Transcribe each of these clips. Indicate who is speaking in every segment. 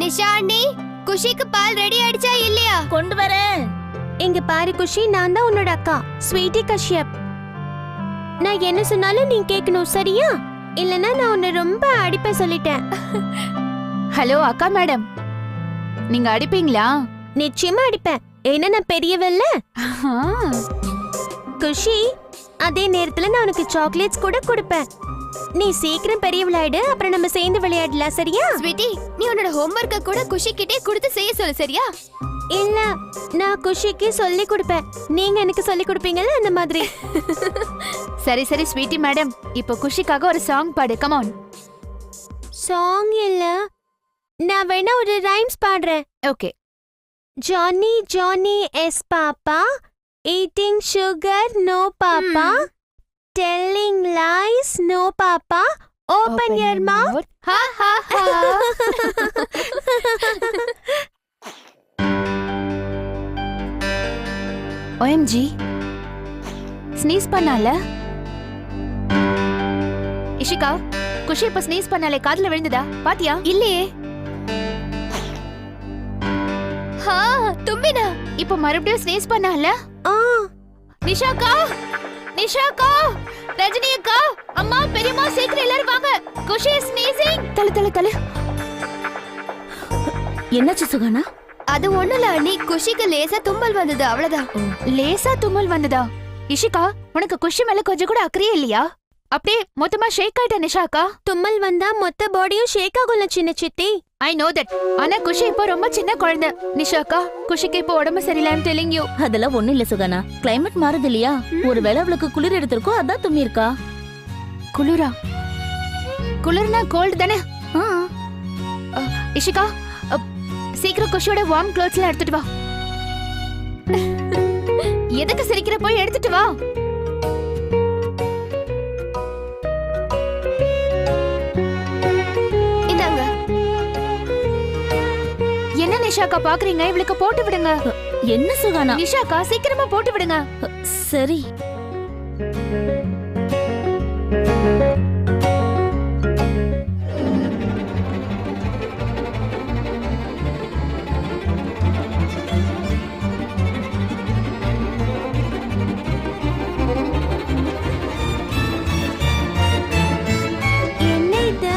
Speaker 1: நிஷா அண்ணி குஷிக்கு பால் ரெடி ஆயிடுச்சா இல்லையா?
Speaker 2: கொண்டு வரேன்.
Speaker 3: இங்க பாரு குஷி நான் தான் உன்னோட அக்கா ஸ்வீட்டி கஷ்யப். நான் என்ன சொன்னாலும் நீ கேட்கணும் சரியா? இல்லனா நான் உன்னை ரொம்ப அடிப்பேன் சொல்லிட்டேன்.
Speaker 4: ஹலோ அக்கா மேடம். நீங்க அடிப்பீங்களா?
Speaker 3: நிச்சயமா அடிப்பேன். ஏன்னா நான் பெரியவல்ல. குஷி அதே நேரத்துல நான் உனக்கு சாக்லேட்ஸ் கூட கொடுப்பேன். நீ சீக்கிரம் பெரியவளாயிடு அப்புறம் நம்ம சேர்ந்து விளையாடலாம் சரியா?
Speaker 1: ஸ்வீட்டி நீ உன்னோட ஹோம்ஒர்க்க கூட குஷி கிட்டே கொடுத்து செய்ய சொல்லு சரியா?
Speaker 3: இல்ல நான் குஷிக்கு சொல்லி கொடுப்பேன். நீங்க எனக்கு சொல்லி கொடுப்பீங்கல்ல அந்த மாதிரி.
Speaker 4: சரி சரி ஸ்வீட்டி மேடம். இப்போ குஷிக்காக ஒரு சாங் பாடு கமான்
Speaker 3: சாங் இல்ல. நான் வேணா ஒரு ரைம்ஸ் பாடுறேன்.
Speaker 4: Okay
Speaker 3: Johnny, Johnny is Papa. Eating sugar, no Papa. Telling lies, no Papa. Open, your mouth.
Speaker 4: ஹா ஹா ஹா OMG ஸ்னீஸ் பண்ணால? இஷிகா குஷி இப்ப ஸ்னீஸ் பண்ணாலே காதுல விழுந்ததா? பாத்தியா?
Speaker 1: இல்லையே. ஹா தும்பினா?
Speaker 4: இப்போ மறுபடியும் ஸ்னீஸ் பண்ணால?
Speaker 3: ஆ,
Speaker 4: நிஷாக்கா நிஷாக்கா ரஜினி அக்கா அம்மா பெரியம்மா சீக்கிரம் எல்லாரும் வாங்க. குஷி ஸ்னீசிங் தல தல தல
Speaker 2: என்னாச்சு சுகானா?
Speaker 1: அது ஒண்ணுல அண்ணி. குஷிக்கு லேசா தும்பல் வந்தது அவ்வளவுதான்.
Speaker 4: லேசா தும்மல் வந்ததா? இஷிகா உனக்கு குஷி மேல கொஞ்சம் கூட அக்கறையே இல்லையா? அப்படியே மொத்தமா ஷேக் ஆயிட்ட நிஷாக்கா?
Speaker 3: தும்மல் வந்தா மொத்த பாடியும் ஷேக் ஆகும்ல சின்ன சித்தி.
Speaker 4: ஐ நோ தட் ஆனா குஷி இப்போ ரொம்ப சின்ன குழந்தை. நிஷாக்கா குஷிக்கு இப்போ உடம்பு சரியில்லைன்னு டெல்லிங் யூ
Speaker 2: அதெல்லாம் ஒண்ணும் இல்ல சுகானா. கிளைமேட் மாறுது இல்லையா? ஒருவேளை அவளுக்கு குளிர் எடுத்திருக்கோ அதான் தும்மி இருக்கா
Speaker 4: குளிரா? குளிர்னா கோல்டு தானே?
Speaker 2: ஆ,
Speaker 4: இஷிகா சீக்கிரம் குஷியோட வார்ம் க்ளோத்ஸ் எல்லாம் எடுத்துட்டு வா. எதுக்கு சிரிக்கிற? போய் எடுத்துட்டு வா. என்ன நிஷாக்கா பாக்குறீங்க? இவளுக்கு போட்டு விடுங்க.
Speaker 2: என்ன சுகானா?
Speaker 4: நிஷாக்கா சீக்கிரமா போட்டு விடுங்க.
Speaker 2: சரி.
Speaker 3: என்ன இது?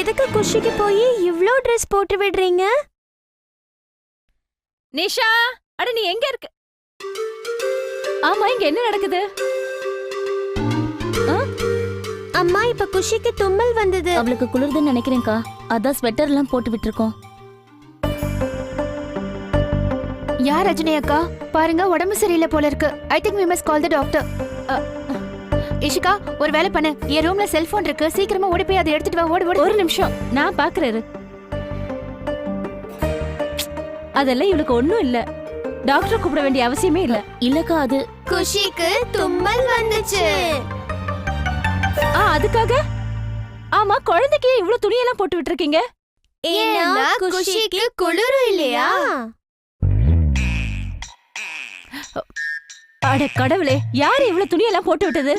Speaker 3: எதுக்கு குஷிக்கு போய் இவ்ளோ ட்ரெஸ் போட்டு விடுறீங்க?
Speaker 2: நிஷா அட நீ எங்க இருக்க? ஆமா இங்க என்ன நடக்குது?
Speaker 3: அம்மா இப்ப குஷிக்கு தும்மல் வந்தது.
Speaker 2: அவளுக்கு குளிர்துன்னு நினைக்கிறேன்க்கா. அதான் ஸ்வெட்டர் எல்லாம் போட்டு விட்டுருக்கோம்.
Speaker 4: யார் ரஜினி அக்கா? பாருங்க உடம்பு சரியில்லை போல இருக்கு. I think we must call the doctor Ishika ஒரு வேலை பண்ணு. என் ரூம்ல செல்போன் இருக்கு. சீக்கிரமா ஓடி போய் அதை எடுத்துட்டு வா. ஓடு ஓடு.
Speaker 5: ஒரு நிமிஷம். நான் பாக்குறாரு அதெல்லாம் இவளுக்கு ஒண்ணும் இல்ல. டாக்டர் கூப்பிட வேண்டிய அவசியமே இல்ல.
Speaker 2: இல்லக்கா அது
Speaker 1: குஷிக்கு தும்மல் வந்துச்சு.
Speaker 5: ஆ அதுக்காக? ஆமா குழந்தைக்கு இவ்ளோ துணியெல்லாம் போட்டு விட்டுருக்கீங்க?
Speaker 1: ஏன்னா குஷிக்கு குளிரும் இல்லையா?
Speaker 5: அட கடவுளே யார் இவ்ளோ துணியெல்லாம் போட்டு விட்டது?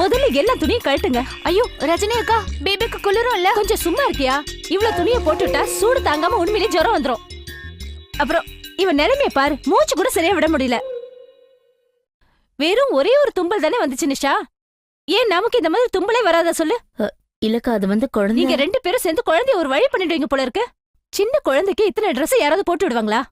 Speaker 5: முதல்ல எல்லா துணியும் கழட்டுங்க.
Speaker 4: ஐயோ ரஜினி அக்கா பேபிக்கு குளிரும் இல்ல?
Speaker 5: கொஞ்சம் சும்மா இருக்கியா? இவ்ளோ துணியை போட்டுட்டா சூடு தாங்காம உண்மையிலே ஜுரம் வந்துரும். அப்புறம் இவன் நிலைமைய பாரு. மூச்சு கூட சரியா விட முடியல. வெறும் ஒரே ஒரு தும்பல் தானே வந்துச்சு நிஷா? ஏன் நமக்கு இந்த மாதிரி தும்பலே வராதா சொல்லு?
Speaker 2: இல்லக்கா அது வந்து குழந்தை.
Speaker 5: நீங்க ரெண்டு பேரும் சேர்ந்து குழந்தைய ஒரு வழி பண்ணிடுவீங்க போல இருக்கு. சின்ன குழந்தைக்கு இத்தனை Dress யாராவது போட்டு விடுவாங்களா?